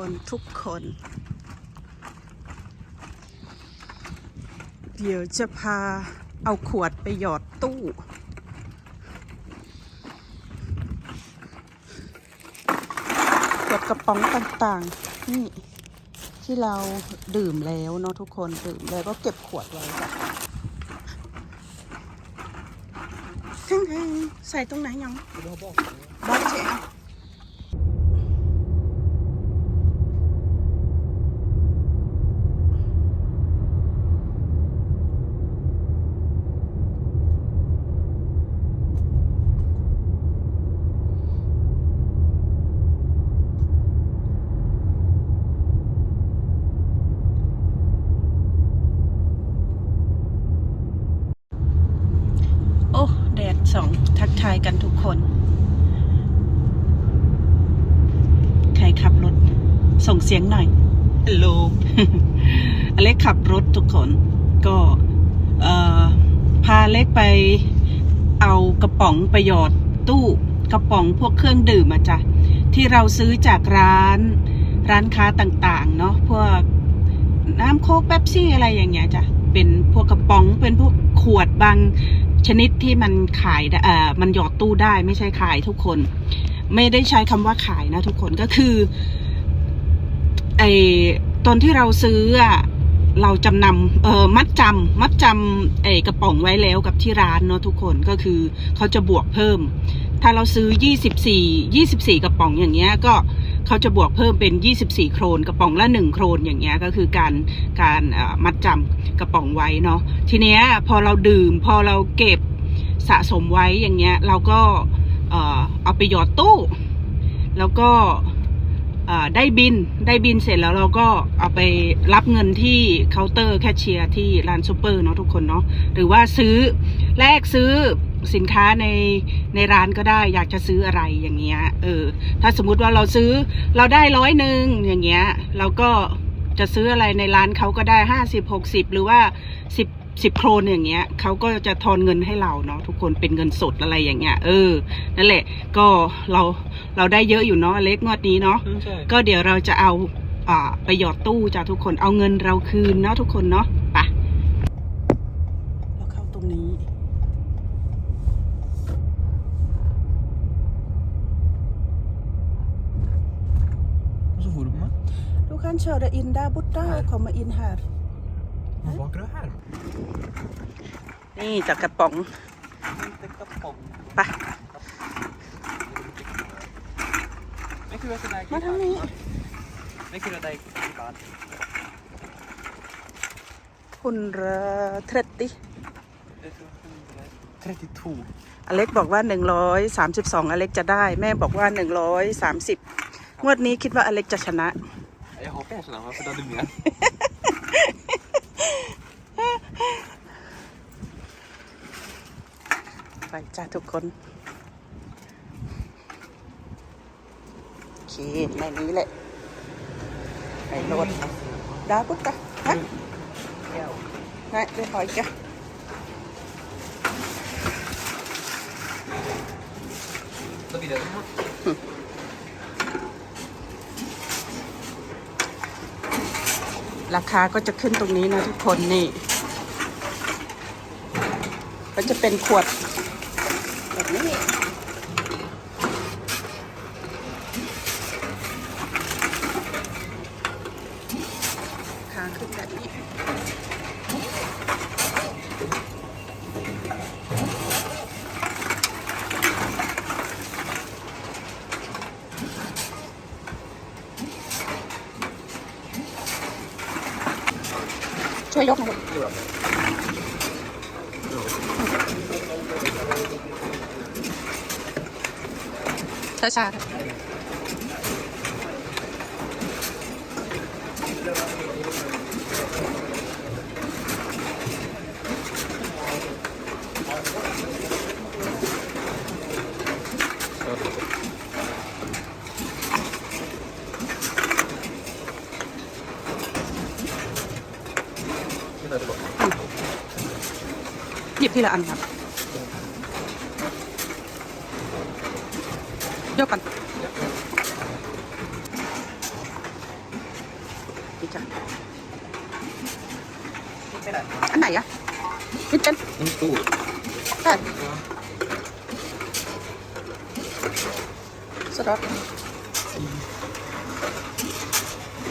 คนทุกคน เดี๋ยวจะพาเอาขวดไปหยอดตู้ ขวดกระป๋องต่างๆ นี่ ที่เราดื่มแล้วเนาะทุกคนดื่มแล้วก็เก็บขวดไว้จ้ะทั้งๆใส่ตรงไหนยังบ้านเจ๊โอ้แดดสองทั กทายกันทุกคน ใครขับรถ ส่งเสียงหน่อยฮัลโหลอเล็กขับรถทุกคน ก็เอ่อพาเล็กไปเอากระป๋องไปหยอดตู้กระป๋องพวกเครื่องดื่มอะจ้ะที่เราซื้อจากร้านร้านค้าต่างๆ เนาะพวกน้ำโค้กเป๊ปซี่อะไรอย่างเงี้ยจ้ะเป็นพวกกระป๋องเป็นพวกขวดบาง ชนิดที่มันขายเอ่อมันหยอดตู้ได้ไม่ใช่ขายทุกคน ไม่ได้ใช้คำว่าขายนะทุกคนก็คือไอตอนที่เราซื้ออะเราจำนำเออมัดจำมัดจำไอกระป๋องไว้แล้วกับที่ร้านเนาะทุกคนก็คือเขาจะบวกเพิ่ม ถ้าเราซื้อ 24 24 กระป๋องอย่างเงี้ยก็ เขาจะบวกเพิ่มเป็น 24 โครน กระป๋องละ 1 โครนอย่างเงี้ยก็คือการการมัดจำกระป๋องไว้เนาะทีเนี้ยพอเราดื่มพอเราเก็บสะสมไว้อย่างเงี้ยเราก็เออเอาไปหยอดตู้ แล้วก็ได้บินได้บินเสร็จแล้วเราก็เอาไปรับเงินที่เคาน์เตอร์แคชเชียร์ที่ร้านซูเปอร์เนาะทุกคนเนาะหรือว่าซื้อแลกซื้อ สินค้าในในร้านก็ได้ อยากจะซื้ออะไรอย่างเงี้ยเออ ถ้าสมมุติว่าเราซื้อเราได้ร้อยหนึ่งอย่างเงี้ย เราก็จะซื้ออะไรในร้านเขาก็ได้ห้าสิบหกสิบหรือว่าสิบสิบโครนอย่างเงี้ยเขาก็จะทอนเงินให้เราเนาะทุกคนเป็นเงินสดอะไรอย่างเงี้ยเออนั่นแหละ ก็เราเราได้เยอะอยู่เนาะอเล็กงวดนี้เนาะใช่ก็เดี๋ยวเราจะเอาอ่าไปหยอดตู้จ้ะทุกคนเอาเงินเราคืนเนาะทุกคนเนาะไปเราเข้าตรงนี้ Och så får du på mig. Du kan köra in där borta och komma in här Vad bakar du här? นี่จากกระป๋อง Inte kapong. ไป Men kul att det där มาทางนี้ Men kul att det är klart. คุณเทรตติ 32. อเล็กบอกว่า 132 อเล็กจะได้ แม่บอกว่า 130 งวดนี้คิดว่าอเล็กจะชนะ Jag hoppas jag känner mig för då hade du mer. ไปจ้าทุกคนโอเคในนี้แหละไปโหลดดาปุ๊บกะฮะไหนไปหอยกะ Då blir det den här. ราคาก็จะขึ้นตรงนี้นะทุกคนนี่ ก็จะเป็นขวดแบบนี้ราคาขึ้นแบบนี้ ช่ วยยกหน่อยช้าช้าๆ ทีละอันครับยกกันนี่จ้ะอันไหนอะนี่เป็นนี่ตู้ใช่สต๊อต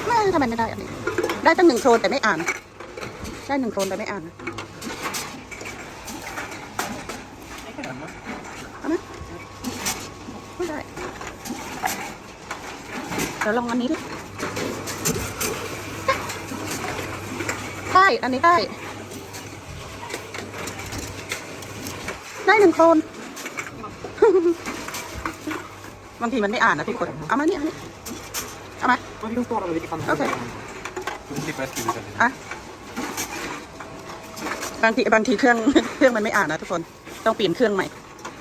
ไม่ทำไมไม่ได้อันนี้ ได้ตั้งหนึ่งโครนแต่ไม่อ่าน ได้หนึ่งโครนแต่ไม่อ่าน ดี๋ยวลองอันนี้ดิได้อันนี้ได้ ได้หนึ่งโครนบางทีมันไม่อ่านนะทุกคน เอามาเนี่ยเอามาเนี่ยเอามา Men hur står det vilka kan Okej. Du slipper jag skriva det. อะ บางทีบางทีเครื่อง เครื่องมันไม่อ่านนะทุกคน ต้องเปลี่ยนเครื่องใหม่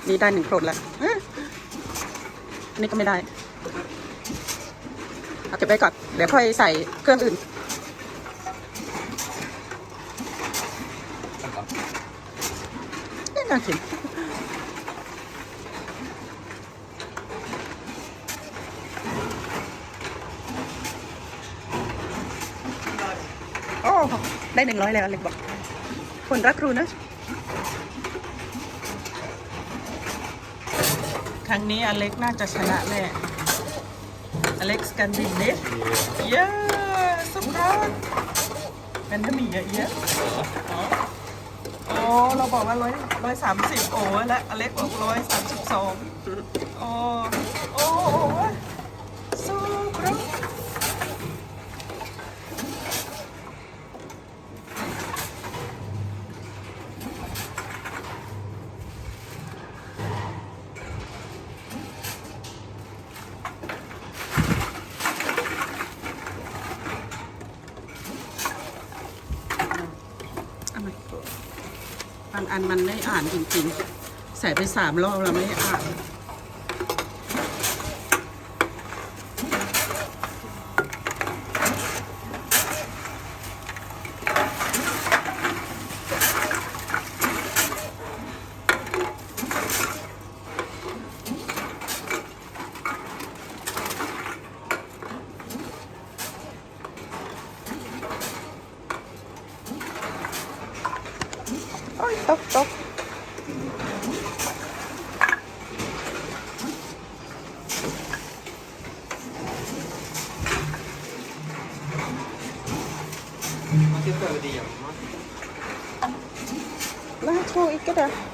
นี่ได้หนึ่งโครนแล้วเอ๊ะอันนี้ก็ไม่ได้ เอาเก็บไว้ก่อน เดี๋ยวค่อยใส่เครื่องอื่นนี่น่ากินโอ้ได้หนึ่งร้อยแล้วอเล็กบอก คนรักครูนะ ครั้งนี้อเล็กน่าจะชนะแน่ อเล็กซ์กันบินเน็ตเย้สุดยอดเป็นถ้ามีเยอะๆอ๋อโอ้เราบอกว่าร้อยร้อยสามสิบโอ้และอเล็กบอกร้อยสามสิบสองโอ้โอ้สู้ครับเอามาบาง อันมันไม่อ่านจริงๆ ใส่ไปสามรอบแล้วไม่อ่าน Mm -hmm. 那抽一个的。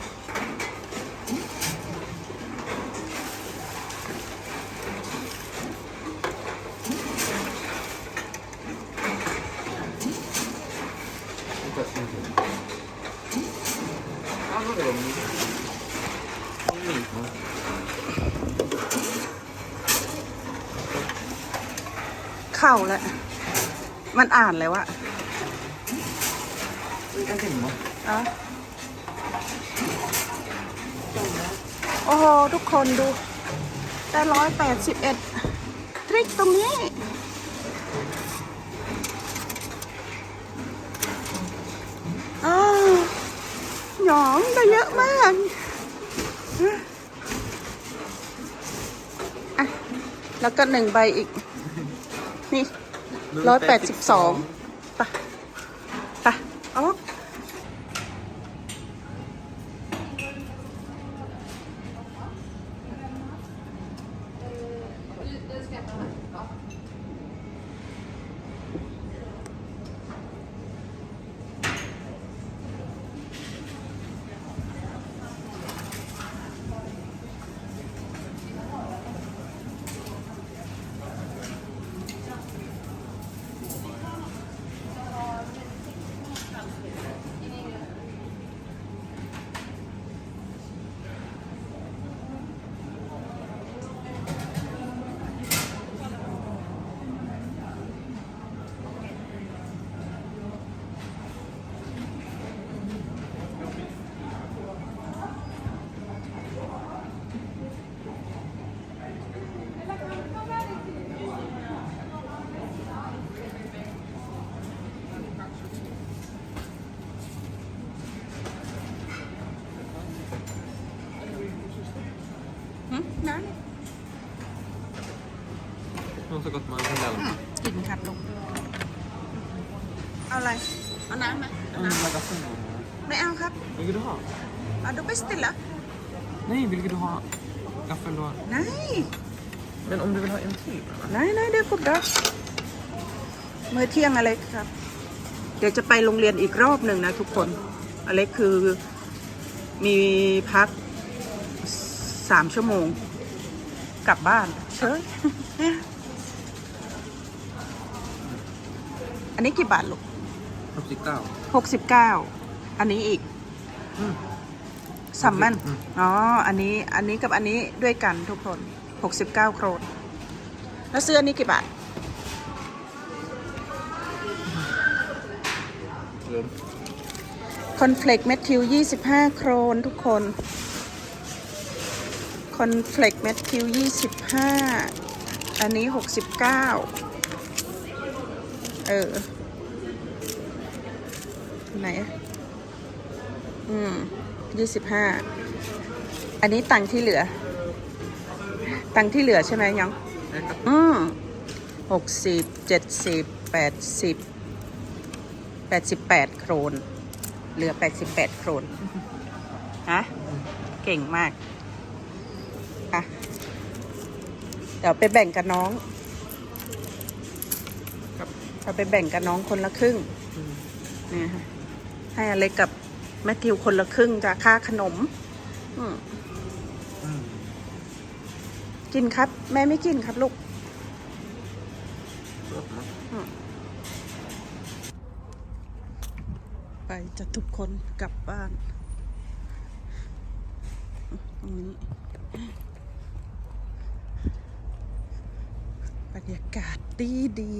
Det igen. va? น่าโชว์อีกก็ได้ Ja, vad är det? Mm. เข้าแล้ว มันอ่านแล้วอะ En timme. อะโอ้โห ทุกคนดูได้ร้อยแปดสิบเอ็ดทริกตรงนี้ อ้าว หยองได้เยอะมากอะแล้วก็หนึ่งใบอีก นี่ร้อยแปดสิบสองไปไปเอาหื Någon så gott man kan lära. กินครับลูกเอาอะไรเเอาน้ำไหมเอา Mm, น้ men gaffel då. ำไม่เอาครับ Vilket du ha? เอาดูไปสติลเหรอ Nej, vilket du ha? Gaffel då? ไหน Men om du vill ha en till? ไหนไหนเดี๋ยวผมดูเมื่อเที่ยงอเล็กครับ เดี๋ยวจะไปโรงเรียนอีกรอบหนึ่งนะทุกคนอเล็กคือมีพักสามชั่วโมง กลับบ้านเชิญ อันนี้กี่บาทลูก 69. หกสิบเก้าอันนี้อีก Mm. สัมมันอืม อ๋อ อันนี้อันนี้กับอันนี้ด้วยกันทุกคนหกสิบเก้าโครนแล้วซื้ออันนี้กี่บาท Lugn. คอนเฟลกเมทิว25โครนทุกคนคอนเฟลกเมทิว25อันนี้69เออ ไหนอะอืม25อันนี้ตังค์ที่เหลือ ตังค์ที่เหลือใช่ไหมยัง อืมหกสิบเจ็ดสิบแปดสิบแปดสิบแปดโครน เหลือแปดสิบแปดโครน ฮะ เก่งมากอะเดี๋ยวไปแบ่งกับน้อง ครับเราไปแบ่งกับน้องคนละครึ่งนี่ค่ะให้อเล็กกับแมทธิวคนละครึ่งจะค่าขนม อืมกินครับ แม่ไม่กินครับลูกไปจะทุกคนกลับบ้านตรงนี้บรรยากาศดีดี